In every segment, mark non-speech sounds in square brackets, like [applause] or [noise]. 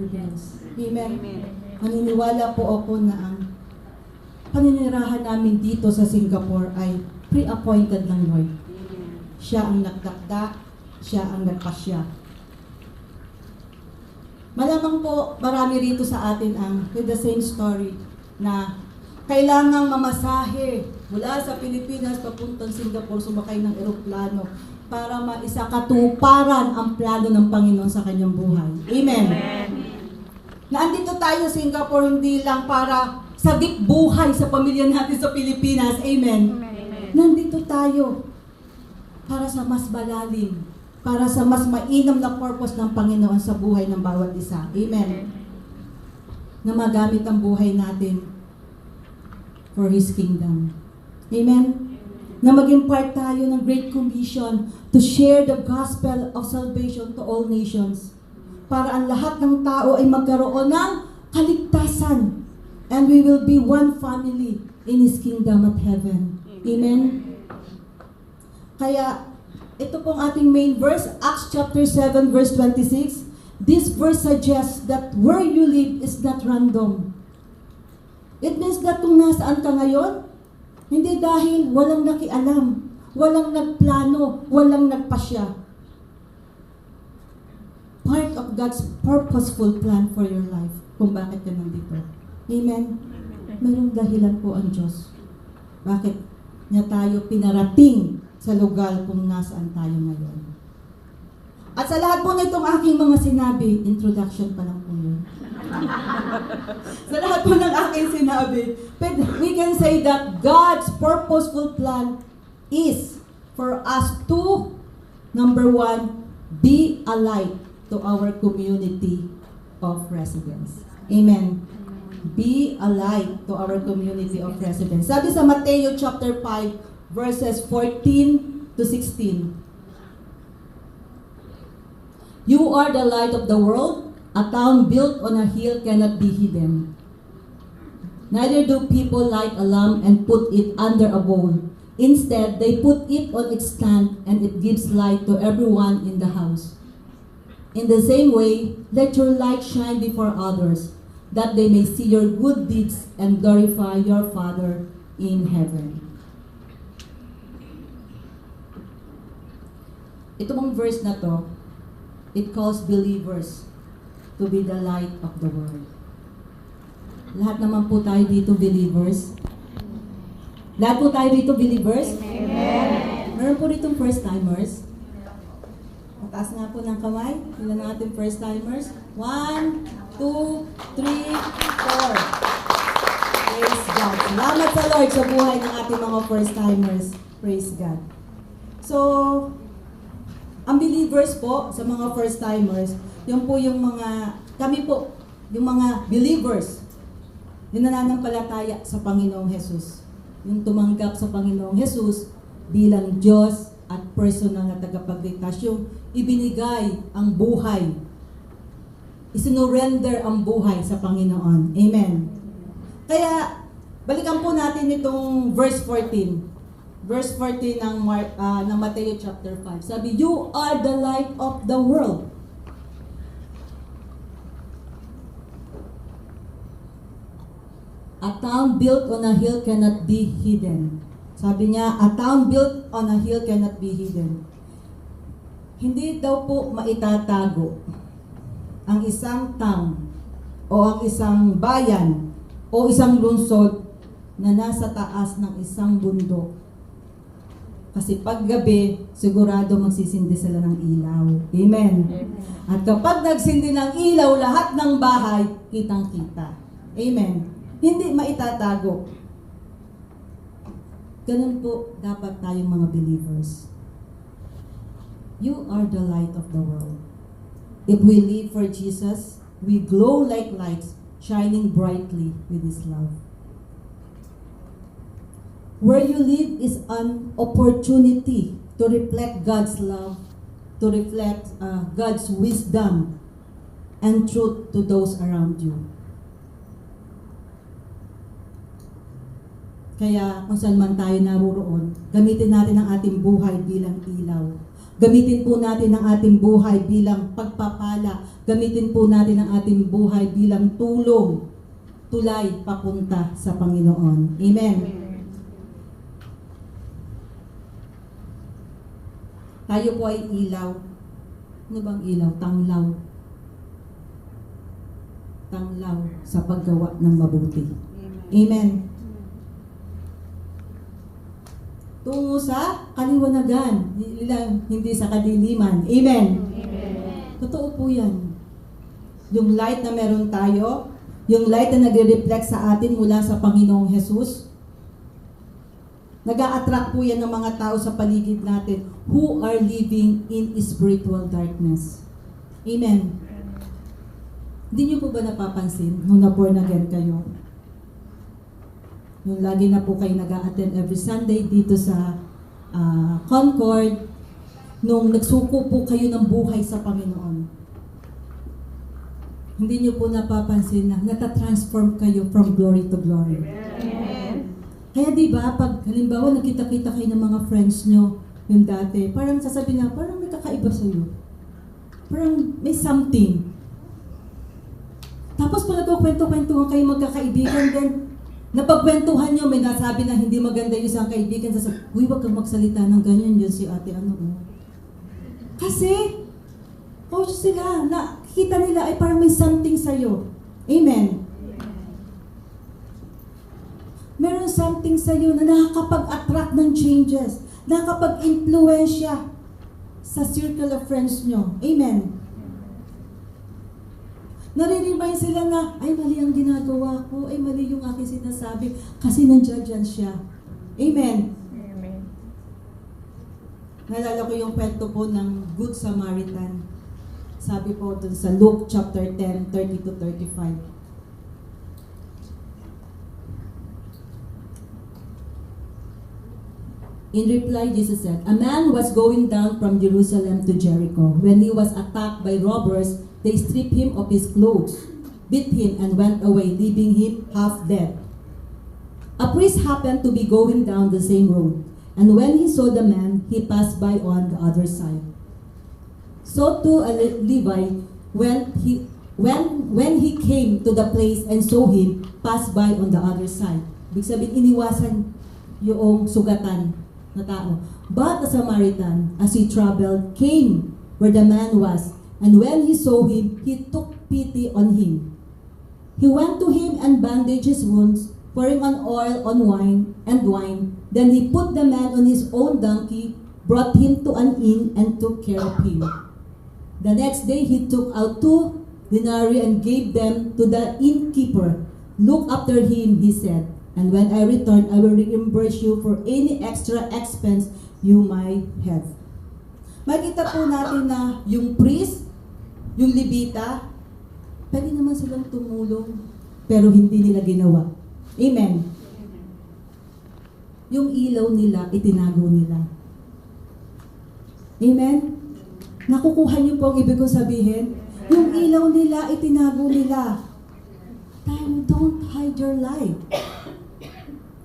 prevails. Amen. Maniniwala po ako na ang paninirahan namin dito sa Singapore ay pre-appointed ng Lord. Siya ang nagdakda, siya ang nagpasya. Malamang po marami rito sa atin ang with the same story na kailangang mamasahe mula sa Pilipinas papuntang Singapore sumakay ng eroplano para maisakatuparan ang plano ng Panginoon sa kanyang buhay. Amen. Na andito tayo sa Singapore hindi lang para sabik buhay sa pamilya natin sa Pilipinas. Amen. Nandito tayo para sa mas malalim, para sa mas mainam na purpose ng Panginoon sa buhay ng bawat isa. Amen. Na magamit ang buhay natin for His kingdom. Amen. Na maging part tayo ng Great Commission to share the gospel of salvation to all nations. Para ang lahat ng tao ay magkaroon ng kaligtasan. And we will be one family in His kingdom at heaven. Amen. Kaya, ito pong ating main verse, Acts chapter 7, verse 26. This verse suggests that where you live is not random. It means that kung nasaan ka ngayon, hindi dahil walang nakialam, walang nagplano, walang nagpasya. Of God's purposeful plan for your life kung bakit ka nandito. Amen? Merong dahilan po ang Diyos. Bakit niya tayo pinarating sa lugar kung nasaan tayo ngayon. At sa lahat po nitong aking mga sinabi, introduction pa lang po yun. [laughs] sa lahat po ng aking sinabi, we can say that God's purposeful plan is for us to, number one, be a light to our community of residents. Amen. Be a light to our community of residents. Sabi sa Mateo chapter 5, verses 14 to 16. You are the light of the world. A town built on a hill cannot be hidden. Neither do people light a lamp and put it under a bowl. Instead, they put it on its stand and it gives light to everyone in the house. In the same way, let your light shine before others, that they may see your good deeds and glorify your Father in heaven. Ito mong verse na to, it calls believers to be the light of the world. Lahat naman po tayo dito believers. Lahat po tayo dito believers. Amen. Meron po dito first timers. Mataas nga po ng kamay. Ilan ang ating first timers? One, two, three, four. Praise God. Salamat sa Lord sa buhay ng ating mga first timers. Praise God. So, ang believers po, sa mga first timers, yung po yung mga, kami po, yung mga believers, yung nananampalataya sa Panginoong Jesus. Yung tumanggap sa Panginoong Jesus bilang Diyos at personal na tagapagligtas. Yung ibinigay ang buhay. Isinurrender ang buhay sa Panginoon. Amen. Kaya, balikan po natin itong verse 14 verse 14 ng, Mar- ah, ng Matthew chapter 5. Sabi, You are the light of the world. A town built on a hill cannot be hidden. Sabi niya, a town built on a hill cannot be hidden. Hindi daw po maitatago ang isang town o ang isang bayan o isang lungsod na nasa taas ng isang bundok kasi pag gabi, sigurado magsisindi sila ng ilaw. Amen. At kapag nagsindi ng ilaw, lahat ng bahay, kitang-kita. Amen. Hindi maitatago. Ganun po dapat tayong mga believers. You are the light of the world. If we live for Jesus, we glow like lights, shining brightly with His love. Where you live is an opportunity to reflect God's love, to reflect uh, God's wisdom and truth to those around you. Kaya kung saan man tayo naroon, gamitin natin ang ating buhay bilang ilaw. Gamitin po natin ang ating buhay bilang pagpapala. gamitin po natin ang ating buhay bilang tulong, tulay papunta sa Panginoon. Amen. Tayo po ay ilaw. Ano bang ilaw? Tanglaw. Tanglaw sa paggawa ng mabuti. Amen. Tungo sa kaliwanagan, hindi sa kadiliman. Amen. Totoo po yan. Yung light na meron tayo, yung light na nagre-reflect sa atin mula sa Panginoong Jesus, nag attract po yan ng mga tao sa paligid natin who are living in spiritual darkness. Amen. Hindi niyo po ba napapansin nung na-born again kayo? Yung lagi na po kayo nag attend every Sunday dito sa ah, Concord, nung nagsuko po kayo ng buhay sa Panginoon. Hindi niyo po napapansin na natatransform kayo from glory to glory. Kaya di ba pag halimbawa nakita-kita kayo ng mga friends nyo yung dati, parang sasabihin na, parang may kakaiba sa'yo. Parang may something. Tapos pag nagkukwento-kwentuhan kayo magkakaibigan, then napagkwentuhan nyo, may nasabi na hindi maganda yung isang kaibigan, sasabi, uy, wag kang magsalita ng ganyan, yun si ate, ano, oh. Kasi, oh sila, nakikita nila ay parang may something sa'yo. Amen. Meron something sa'yo na nakakapag-attract ng changes, nakakapag-impluensya sa circle of friends nyo. Amen. Nare-remind sila na, ay mali ang ginagawa ko, ay mali yung aking sinasabi, kasi nandiyan dyan siya. Amen. Nalala ko yung kwento po ng Good Samaritan. Sabi po dun sa Luke chapter 10, 30 to 35. In reply, Jesus said, A man was going down from Jerusalem to Jericho. When he was attacked by robbers, they stripped him of his clothes, beat him, and went away, leaving him half dead. A priest happened to be going down the same road, and when he saw the man, he passed by on the other side. So too a Le- Levi, when he when when he came to the place and saw him, passed by on the other side. Ibig sabihin, iniwasan yung sugatan na tao. But the Samaritan, as he traveled, came where the man was, and when he saw him, he took pity on him. He went to him and bandaged his wounds, pouring on oil on wine and wine. Then he put the man on his own donkey, brought him to an inn, and took care of him. The next day he took out two denarii and gave them to the innkeeper. Look after him, he said, and when I return, I will reimburse you for any extra expense you might have. Makita po natin na yung priest, yung libita, pwede naman silang tumulong, pero hindi nila ginawa. Amen. Yung ilaw nila, itinago nila. Amen? Nakukuha niyo po ang ibig kong sabihin? Yung ilaw nila, itinago nila. Tayo, don't hide your light.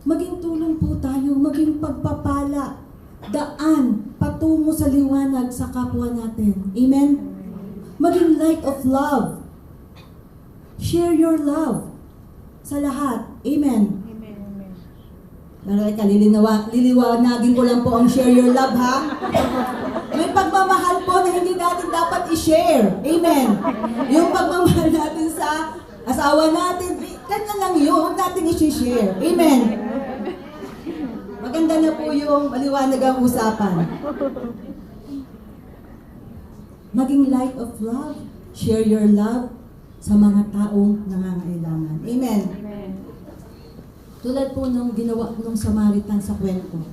Maging tulong po tayo, maging pagpapala, daan, patungo sa liwanag sa kapwa natin. Amen? Maging light of love. Share your love sa lahat. Amen. Pero kalilinawa, liliwanagin ko lang po ang share your love, ha? May pagmamahal po na hindi natin dapat i-share. Amen. Yung pagmamahal natin sa asawa natin, eh, kanya lang yun. Huwag natin i-share. Amen. Maganda na po yung maliwanag ang usapan. Maging light of love. Share your love sa mga taong nangangailangan. Amen. Tulad po nung ginawa nung Samaritan sa kwento.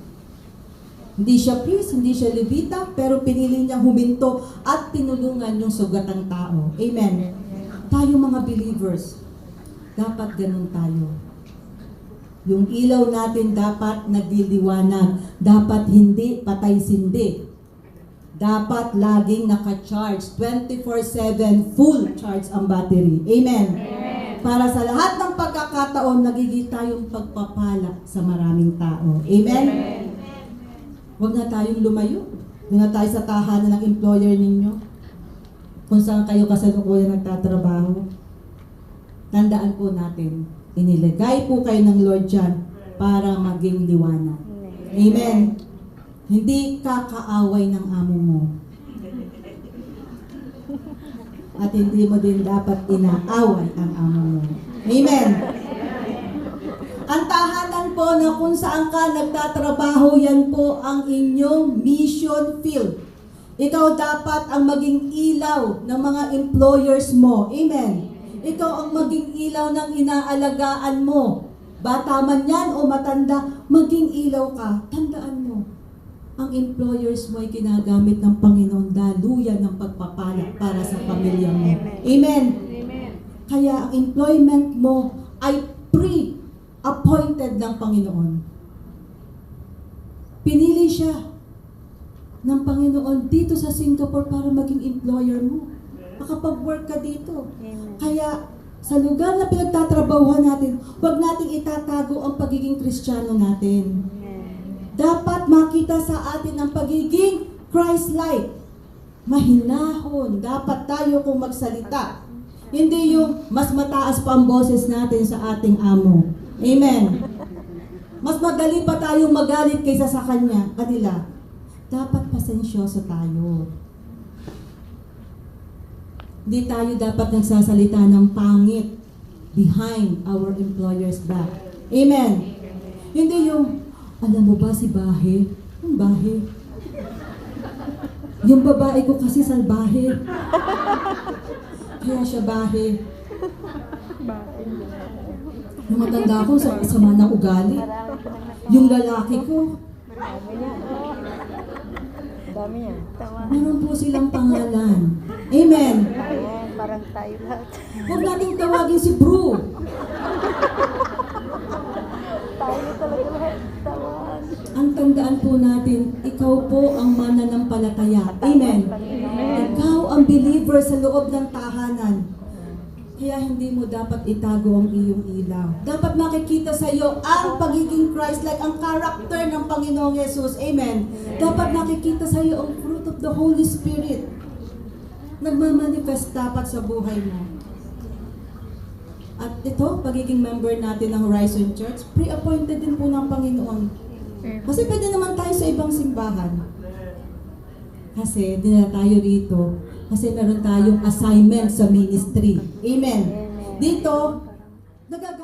Hindi siya priest, hindi siya levita, pero pinili niya huminto at tinulungan yung sugatang tao. Amen. Tayo mga believers, dapat ganun tayo. Yung ilaw natin dapat nagliliwanag. Dapat hindi patay-sindi. Dapat laging naka-charge. 24-7 full charge ang battery. Amen. Para sa lahat ng pagkakataon, nagiging tayong pagpapala sa maraming tao. Amen? Huwag na tayong lumayo. Huwag na tayo sa tahanan ng employer ninyo. kung saan kayo kasalukuyan nagtatrabaho, tandaan po natin, inilagay po kayo ng Lord dyan para maging liwanag. Amen. Hindi kakaaway ng amo mo. At hindi mo din dapat inaaway ang amo mo. Amen. Ang tahanan po na kung saan ka nagtatrabaho, yan po ang inyong mission field. Ikaw dapat ang maging ilaw ng mga employers mo. Amen. Ikaw ang maging ilaw ng inaalagaan mo. Bata man yan o matanda, maging ilaw ka. Tandaan mo, ang employers mo ay ginagamit ng Panginoon daluyan ng pagpapala para sa pamilya mo. Amen. Kaya ang employment mo ay pre-appointed ng Panginoon. Pinili siya ng Panginoon dito sa Singapore para maging employer mo. Makapag-work ka dito. Kaya sa lugar na pinagtatrabahuhan natin, huwag nating itatago ang pagiging kristyano natin. Dapat makita sa atin ang pagiging Christ-like. Mahinahon. Dapat tayo kung magsalita. Hindi yung mas mataas pa ang boses natin sa ating amo. Amen. Mas madali pa tayong magalit kaysa sa kanya, kanila. Dapat pasensyoso tayo. Hindi tayo dapat nagsasalita ng pangit behind our employer's back. Amen. Hindi yung, alam mo ba si Bahe? Yung Bahe. Yung babae ko kasi salbahe. Kaya siya Bahe. Yung matanda ko, sa sama ng ugali. Yung lalaki ko, Dami niya. Tama. meron po silang pangalan. Amen. Ayan, parang tayo lahat. Huwag nating tawagin si Bru. Tayo talaga lahat. Tawan. Ang tandaan po natin, ikaw po ang mananampalataya. Amen. Ikaw ang believer sa loob ng tahanan. Kaya hindi mo dapat itago ang iyong ilaw. Dapat makikita sa iyo ang pagiging Christ-like, ang character ng Panginoong Yesus. Amen. Dapat nakikita sa iyo ang fruit of the Holy Spirit. Nagmamanifest dapat sa buhay mo. At ito, pagiging member natin ng Horizon Church, pre-appointed din po ng Panginoon. Kasi pwede naman tayo sa ibang simbahan. Kasi dinala tayo rito. Kasi meron tayong assignment sa ministry. Amen. Dito, nagag